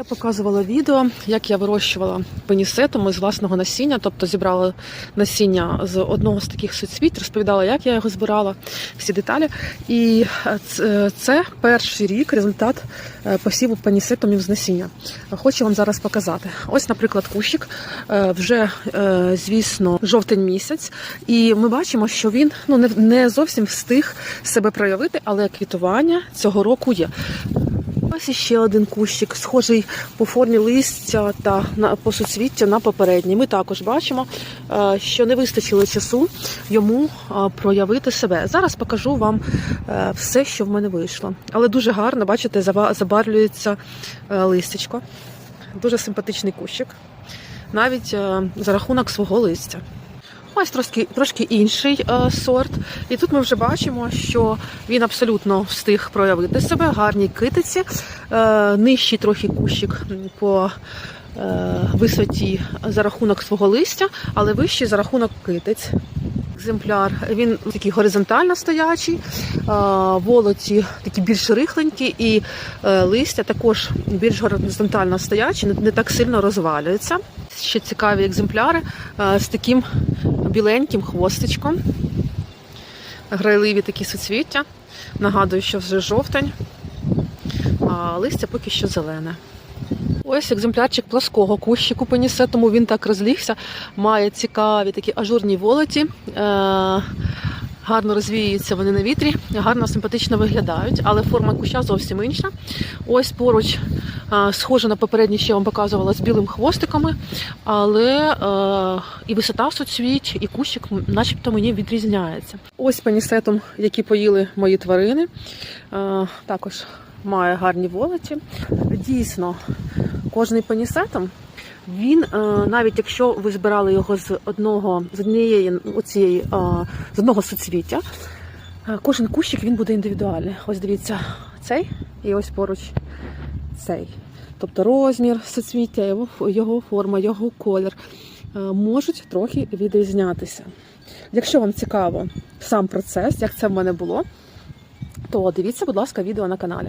Я показувала відео, як я вирощувала пенісетом із власного насіння, тобто зібрала насіння з одного з таких суцвіт, розповідала, як я його збирала, всі деталі. І е, це перший рік результат е, посіву пенісетом із насіння. Хочу вам зараз показати. Ось, наприклад, кущик е, вже, е, звісно, жовтень місяць, і ми бачимо, що він ну не зовсім встиг себе проявити, але квітування цього року є. Ось іще один кущик, схожий по формі листя та по суцвіттю на попередній. Ми також бачимо, е, що не вистачило часу йому е, проявити себе. Зараз покажу вам е, все, що в мене вийшло. Але дуже гарно, бачите, заба- забарвлюється е, листячко. Дуже симпатичний кущик, навіть за рахунок свого листя. Ось трошки, трошки інший е, сорт. І тут ми вже бачимо, що він абсолютно встиг проявити себе, гарні китиці, е, нижчий трохи кущик по е, висоті за рахунок свого листя, але вищий за рахунок китиць. Екземпляр він такий горизонтально стоячий, волоті такі більш рихленькі, і е, листя також більш горизонтально стоячі, не, так сильно розвалюються. Ще цікаві екземпляри е, з таким біленьким хвостичком. Грайливі такі суцвіття. Нагадую, що вже жовтень, а листя поки що зелене. Ось екземплярчик плаского кущику пенісе, тому він так розлігся. Має цікаві такі ажурні волоті. Е- Гарно розвіюються вони на вітрі, гарно симпатично виглядають, але форма куща зовсім інша. Ось поруч е, схоже на попереднє, що я вам показувала з білим хвостиками, але е, і висота суцвіть, і кущик, начебто, мені відрізняється. Ось панісетом, які поїли мої тварини, також має гарні волоті. Дійсно, кожний панісетом. Він, е, навіть якщо ви збирали його з одного з однієї оцієї, е, з одного суцвіття, е, кожен кущик він буде індивідуальний. Ось дивіться, цей і ось поруч цей. Тобто розмір суцвіття, його, його форма, його колір можуть трохи відрізнятися. Якщо вам цікаво сам процес, як це в мене було, то дивіться, будь ласка, відео на каналі.